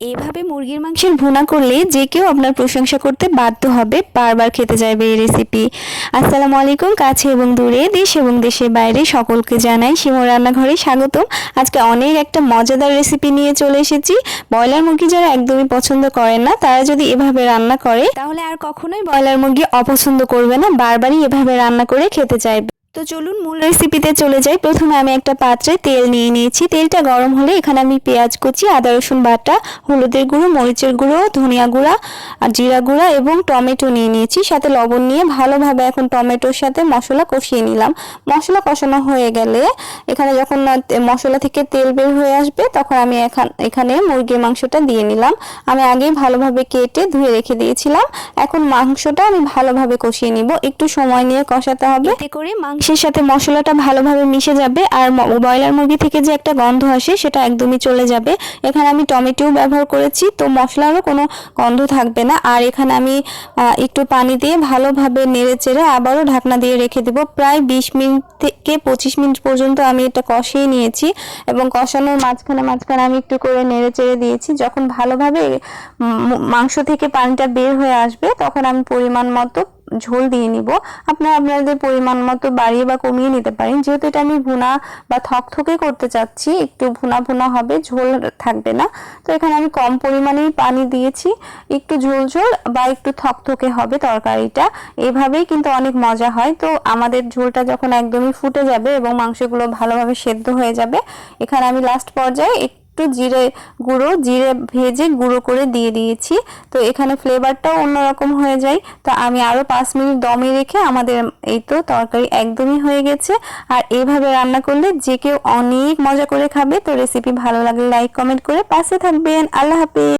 এইভাবে মুরগির মাংসের ভুনা করলে যে কেউ আপনার প্রশংসা করতে বাধ্য হবে, বারবার খেতে চাইবে এই রেসিপি আসসালামু আলাইকুম, কাছে এবং দূরে, দেশ এবং দেশের বাইরে সকলকে জানাই শিমুর রান্নাঘরে স্বাগতম। আজকে অনেক একটা মজাদার রেসিপি নিয়ে চলে এসেছি। ব্রয়লার মুরগি যারা একদমই পছন্দ করেন না, তারা যদি এভাবে রান্না করে, তাহলে আর কখনোই ব্রয়লার মুরগি অপছন্দ করবে না, বারবারই এভাবে রান্না করে খেতে চাইবে। তো চলুন মূল রেসিপিতে চলে যাই। প্রথমে আমি একটা পাত্রে তেল নিয়ে নিয়েছি। তেলটা গরম হলে এখানে আমি পেঁয়াজ কুচি, আদা রসুন বাটা, হলুদের গুঁড়ো, মরিচের গুঁড়ো, ধনিয়া গুঁড়া আর জিরা গুঁড়া এবং টমেটো নিয়ে নিয়েছি। সাথে লবণ নিয়ে ভালোভাবে এখন টমেটোর সাথে মশলা কষিয়ে নিলাম। মশলা কষানো হয়ে গেলে এখানে যখন মশলা থেকে তেল বের হয়ে আসবে, তখন আমি এখান, এখানে মুরগির মাংসটা দিয়ে নিলাম। আমি আগেই ভালোভাবে কেটে ধুয়ে রেখে দিয়েছিলাম। এখন মাংসটা আমি ভালোভাবে কষিয়ে নিব। একটু সময় নিয়ে কষাতে হবে। করে মাংসের সাথে মশলাটা ভালোভাবে মিশে যাবে আর ব্রয়লার মুরগি থেকে যে একটা গন্ধ আসে সেটা একদমই চলে যাবে। এখানে আমি টমেটোও ব্যবহার করেছি, তো মশলারও কোনো গন্ধ থাকবে না। আর এখানে আমি একটু পানি দিয়ে ভালোভাবে নেড়ে চেড়ে আবারও ঢাকনা দিয়ে রেখে দেবো। প্রায় বিশ মিনিট থেকে পঁচিশ মিনিট পর্যন্ত আমি এটা কষিয়ে নিয়েছি এবং কষানোর মাঝখানে মাঝখানে আমি একটু করে নেড়ে চেড়ে দিয়েছি। যখন ভালোভাবে মাংস থেকে পানিটা বের হয়ে আসবে, তখন আমি পরিমাণ মতো ঝোল দিয়ে নিব। আপনারা আপনাদের পরিমাণ মতো বাড়িয়ে বা কমিয়ে নিতে পারেন। যেহেতু এটা আমি ভুনা বা থকথকে করতে চাচ্ছি, একটু ভুনা ভুনা হবে, ঝোল থাকবে না। তো এখানে আমি কম পরিমাণেই পানি দিয়েছি। একটু ঝোল ঝোল বা একটু থকথকে হবে তরকারিটা। এভাবেই কিন্তু অনেক মজা হয়। তো আমাদের ঝোলটা যখন একদমই ফুটে যাবে এবং মাংসগুলো ভালোভাবে সেদ্ধ হয়ে যাবে, এখানে আমি লাস্ট পর্যায়ে একটু জিরে গুঁড়ো, জিরে ভেজে গুঁড়ো করে দিয়ে দিয়েছি। তো এখানে ফ্লেভারটাও অন্যরকম হয়ে যায়। তো আমি আরও পাঁচ মিনিট দমে রেখে আমাদের এই তো তরকারি একদমই হয়ে গেছে। আর এইভাবে রান্না করলে যে কেউ অনেক মজা করে খাবে। তো রেসিপি ভালো লাগলে লাইক কমেন্ট করে পাশে থাকবেন। আল্লাহ হাফিজ।